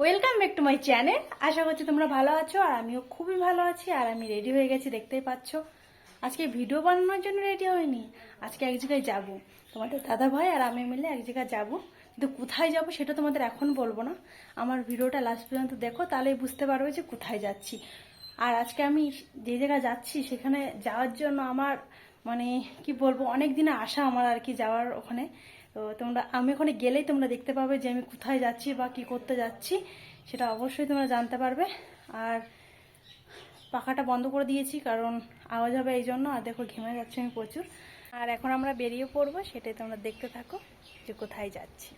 Welcome back to my channel আশা করছি তোমরা ভালো আছো আর আমিও খুবই ভালো আছি আর আমি রেডি হয়ে গেছি, দেখতেই পাচ্ছ। আজকে ভিডিও বানানোর জন্য রেডি হয়নি আজকে এক জায়গায় যাব। তোমাদের দাদা ভাই আর আমি মিলে এক জায়গায় যাব। কিন্তু কোথায় যাব সেটা তোমাদের এখন বলব না। আমার ভিডিওটা লাস্ট পর্যন্ত দেখো, তাহলেই বুঝতে পারবে যে কোথায় যাচ্ছি। আর আজকে আমি যে জায়গায় যাচ্ছি, সেখানে যাওয়ার জন্য আমার মানে কি বলব, অনেক দিনে আসা আমার আর কি যাওয়ার ওখানে। তো তোমরা, আমি ওখানে গেলেই তোমরা দেখতে পাবে যে আমি কোথায় যাচ্ছি বা কি করতে যাচ্ছি, সেটা অবশ্যই তোমরা জানতে পারবে। আর পাখাটা বন্ধ করে দিয়েছি, কারণ আওয়াজ হবে এই জন্য, আর দেখো ঘেমে যাচ্ছে আমি প্রচুর। আর এখন আমরা বেরিয়ে পড়ব, সেটাই তোমরা দেখতে থাকো যে কোথায় যাচ্ছি।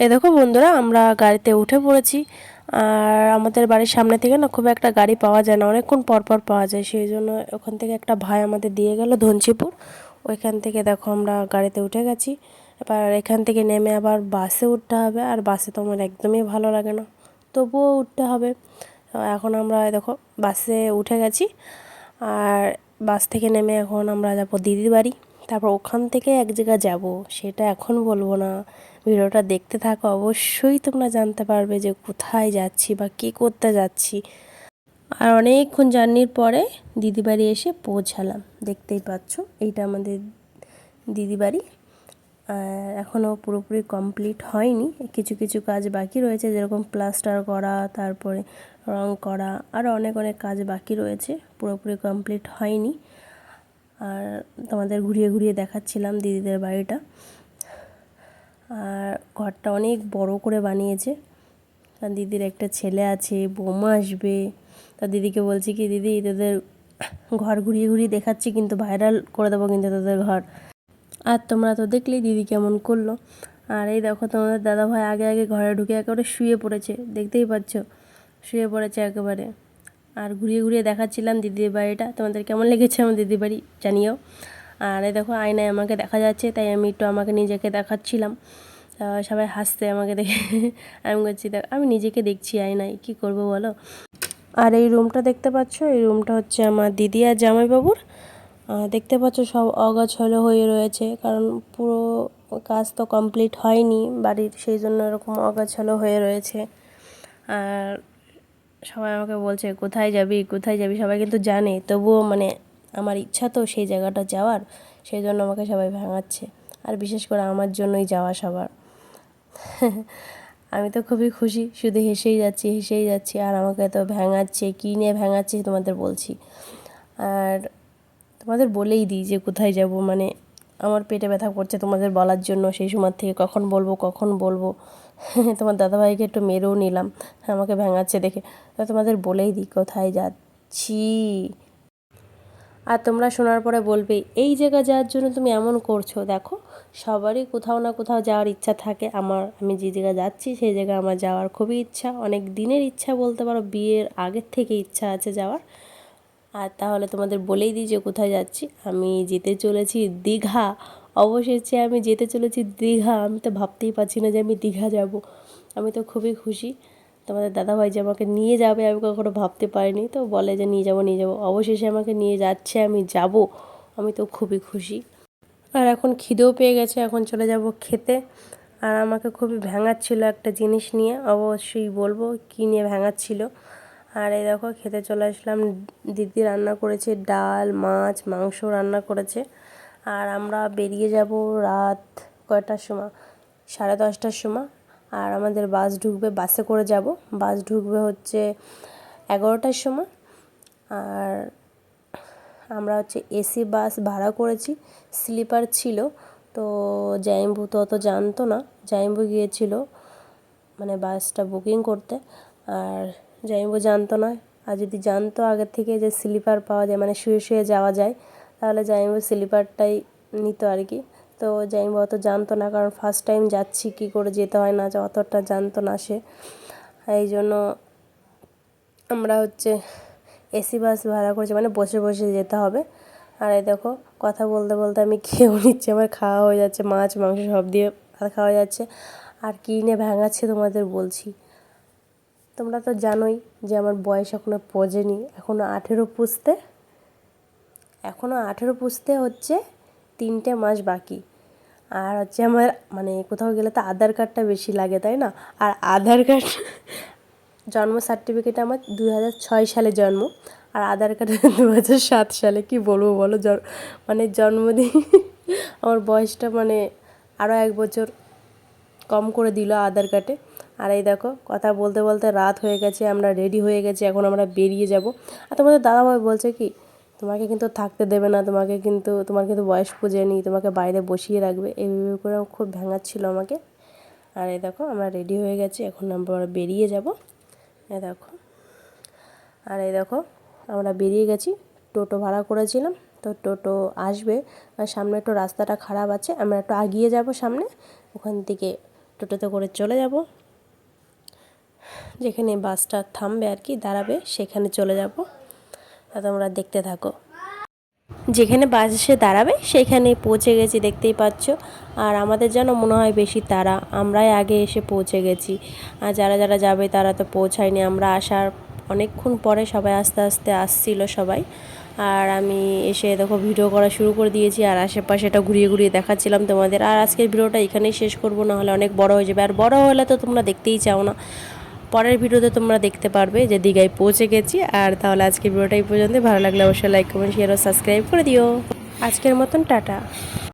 এ দেখো বন্ধুরা, আমরা গাড়িতে উঠে পড়েছি। আর আমাদের বাড়ির সামনে থেকে না খুব একটা গাড়ি পাওয়া যায় না, অনেকক্ষণ পর পর পাওয়া যায়। সেই জন্য ওখান থেকে একটা ভাই আমাদের দিয়ে গেল ধনচিপুর ওইখান থেকে দেখো আমরা গাড়িতে উঠে গেছি। এবার এখান থেকে নেমে আবার বাসে উঠতে হবে, আর বাসে তো আমার একদমই ভালো লাগে না, তবুও উঠতে হবে। এখন আমরা দেখো বাসে উঠে গেছি, আর বাস থেকে নেমে এখন আমরা যাব দিদির বাড়ি। তারপর ওখান থেকে এক জায়গায় যাব, সেটা এখন বলব না। ভিডিওটা দেখতে থাকো, অবশ্যই তোমরা জানতে পারবে যে কোথায় যাচ্ছি বা কী করতে যাচ্ছি। আর অনেকক্ষণ জার্নির পরে দিদি বাড়ি এসে পৌঁছালাম, দেখতেই পাচ্ছ, এইটা আমাদের দিদি বাড়ি আর এখনও পুরোপুরি কমপ্লিট হয়নি, কিছু কিছু কাজ বাকি রয়েছে, যেরকম প্লাস্টার করা, তারপরে রং করা, আরও অনেক অনেক কাজ বাকি রয়েছে, পুরোপুরি কমপ্লিট হয়নি। আর তোমাদের ঘুরিয়ে ঘুরিয়ে দেখাচ্ছিলাম দিদিদের বাড়িটা। আর ঘরটা অনেক বড় করে বানিয়েছে। আর দিদির একটা ছেলে আছে, বৌমা আসবে। তা দিদিকে বলছি কি, দিদি, তোদের ঘর ঘুরিয়ে ঘুরিয়ে দেখাচ্ছি, কিন্তু ভাইরাল করে দেবো কিন্তু তোদের ঘর। আর তোমরা তো দেখলেই দিদি কেমন করল। আর এই দেখো তোমাদের দাদা ভাই আগে আগে ঘরে ঢুকে একেবারে শুয়ে পড়েছে, দেখতেই পাচ্ছ? শুয়ে পড়েছে একেবারে। আর ঘুরিয়ে ঘুরিয়ে দেখাচ্ছিলাম দিদির বাড়িটা। তোমাদের কেমন লেগেছে আমার দিদির বাড়ি জানিও। আর এই দেখো, আয়নায় আমাকে দেখা যাচ্ছে, তাই আমি একটু আমাকে নিজেকে দেখাচ্ছিলাম। সবাই হাসতে আমাকে দেখে। আমি বলছি, দেখ, আমি নিজেকে দেখছি আয়নায়, কি করব বলো? আর এই রুমটা দেখতে পাচ্ছ? এই রুমটা হচ্ছে আমার দিদি আর জামাইবাবুর। দেখতে পাচ্ছ, সব অগাছালো হয়ে রয়েছে, কারণ পুরো কাজ তো কমপ্লিট হয়নি বাড়ির, সেই জন্য এরকম অগাছালো হয়ে রয়েছে। আর সবাই আমাকে বলছে, কোথায় যাবি? কোথায় যাবি? সবাই কিন্তু জানে। তবুও মানে আমার ইচ্ছা তো সেই জায়গাটা যাওয়ার, সেই জন্য আমাকে সবাই ভাঙাচ্ছে। আর বিশেষ করে আমার জন্যই যাওয়া সবার। আমি তো খুবই খুশি, শুধু হেসেই যাচ্ছি হেসেই যাচ্ছি। আর আমাকে তো ভেঙাচ্ছে, কী নিয়ে ভেঙাচ্ছে তোমাদের বলছি। আর তোমাদের বলেই দিই যে কোথায় যাব। মানে আমার পেটে ব্যথা করছে তোমাদের বলার জন্য। সেই সময় থেকে কখন বলব কখন বলব। তোমার দাদাভাইকে একটু মেরেও নিলাম, আমাকে ভেঙাচ্ছে দেখে। তো তোমাদের বলেই দিই, কোথায় যাচ্ছি? আর তোমরা শোনার পরে বলবে, এই জায়গা যাওয়ার জন্য তুমি এমন করছ? দেখো, সবারই কোথাও না কোথাও যাওয়ার ইচ্ছা থাকে। আমার, আমি যে জায়গায় যাচ্ছি, সেই জায়গায় আমার যাওয়ার খুবই ইচ্ছা। অনেক দিনের ইচ্ছা বলতে পারো, বিয়ের আগের থেকে ইচ্ছা আছে যাওয়ার। আর তাহলে তোমাদের বলেই দিই যে কোথায় যাচ্ছি। আমি যেতে চলেছি দীঘা। অবশেষে আমি যেতে চলেছি দীঘা। আমি তো ভাবতেই পারছি না যে আমি দীঘা যাব। আমি তো খুবই খুশি। তোমাদের দাদাভাই যে আমাকে নিয়ে যাবে, আমি কখনো ভাবতে পারিনি। তো বলে যে নিয়ে যাব নিয়ে যাব। অবশেষে আমাকে নিয়ে যাচ্ছে, আমি যাব। আমি তো খুবই খুশি। আর এখন খিদেও পেয়ে গেছে, এখন চলে যাব খেতে। আর আমাকে খুবই ভেঙাচ্ছিল একটা জিনিস নিয়ে। অবশ্যই বলব কী নিয়ে ভেঙাচ্ছিল। আর এই দেখো, খেতে চলে আসলাম। দিদি রান্না করেছে ডাল, মাছ, মাংস রান্না করেছে। আর আমরা বেরিয়ে যাব রাত কয়টার সময়? সাড়ে দশটার সময়। আর আমাদের বাস ঢুকবে, বাসে করে যাব। বাস ঢুকবে হচ্ছে এগারোটার সময়। আর আমরা হচ্ছে এসি, বাস ভাড়া করেছি। স্লিপার ছিল। তো জাইম্বু তো অত জানতো না। জাইম্বু গিয়েছিল মানে বাসটা বুকিং করতে। আর জাইম্বু জানতো না। আর যদি জানতো আগের থেকে যে স্লিপার পাওয়া যায় মানে শুয়ে শুয়ে যাওয়া যায় তাহলে জাইম্বু স্লিপারটাই নিত আর কি। তো জাইম্বু অত জানতো না, কারণ ফার্স্ট টাইম যাচ্ছি, কী করে যেতে হয় না অতটা জানতো না সে। এই জন্য আমরা হচ্ছে এসি বাস ভাড়া করেছি মানে বসে বসে যেতে হবে। আর এই দেখো, কথা বলতে বলতে আমি খেয়েও নিচ্ছি, আমার খাওয়া হয়ে যাচ্ছে, মাছ, মাংস সব দিয়ে খাওয়া যাচ্ছে। আর কী নিয়ে ভেঙাচ্ছে তোমাদের বলছি। তোমরা তো জানোই যে আমার বয়স এখনও পজেনি এখনও আঠেরো পুষতে। এখনও আঠেরো পুষতে হচ্ছে, তিনটে মাস বাকি। আর হচ্ছে আমার মানে কোথাও গেলে তো আধার কার্ডটা বেশি লাগে, তাই না? আর আধার কার্ড, জন্ম সার্টিফিকেট আমার দু ছয় সালে জন্ম, আর আধার কার্ড দু হাজার সাত সালে, কী বলব বলো? মানে জন্মদিন আমার বয়সটা মানে আরও এক বছর কম করে দিল আধার কার্ডে। আর এই দেখো, কথা বলতে বলতে রাত হয়ে গেছে, আমরা রেডি হয়ে গেছি, এখন আমরা বেরিয়ে যাব। আর তোমাদের দাদাভাই বলছে কি তোমাকে কিন্তু থাকতে দেবে না, তোমাকে কিন্তু, তোমার কিন্তু বয়স পুজোয়নি তোমাকে বাইরে বসিয়ে রাখবে। এইভাবে করে খুব ভেঙাচ্ছিল আমাকে। আর এই দেখো, আমরা রেডি হয়ে গেছি, এখন আমরা বেরিয়ে যাব। এই দেখো। আর এই দেখো, আমরা বেরিয়ে গেছি। টোটো ভাড়া করেছিলাম, তো টোটো আসবে। আর সামনে একটু রাস্তাটা খারাপ আছে, আমরা একটু আগিয়ে যাব সামনে। ওখান থেকে টোটোতে করে চলে যাব। যেখানে বাসটা থামবে আর কি, দাঁড়াবে, সেখানে চলে যাব। আর তোমরা দেখতে থাকো। যেখানে বাস এসে দাঁড়াবে সেখানে পৌঁছে গেছি, দেখতেই পাচ্ছ। আর আমাদের যেন মনে হয় বেশি তারা আমরাই আগে এসে পৌঁছে গেছি। আর যারা যারা যাবে, তারা তো পৌঁছায়নি। আমরা আসার অনেকক্ষণ পরে সবাই আস্তে আস্তে আসছিল সবাই। আর আমি এসে দেখো ভিডিও করা শুরু করে দিয়েছি, আর আশেপাশে এটা ঘুরিয়ে ঘুরিয়ে দেখাচ্ছিলাম তোমাদের। আর আজকের ভিডিওটা এখানেই শেষ করব, না হলে অনেক বড় হয়ে যাবে। আর বড় হলে তো তোমরা দেখতেই চাও না। পরের ভিডিওতে তোমরা দেখতে পারবে যে দীঘায় পৌঁছে গেছি। আর তাহলে আজকে ভিডিওটা এই পর্যন্ত ভালো লাগলে অবশ্যই লাইক কমেন্ট শেয়ার ও সাবস্ক্রাইব করে দিও। আজকের মতন টাটা।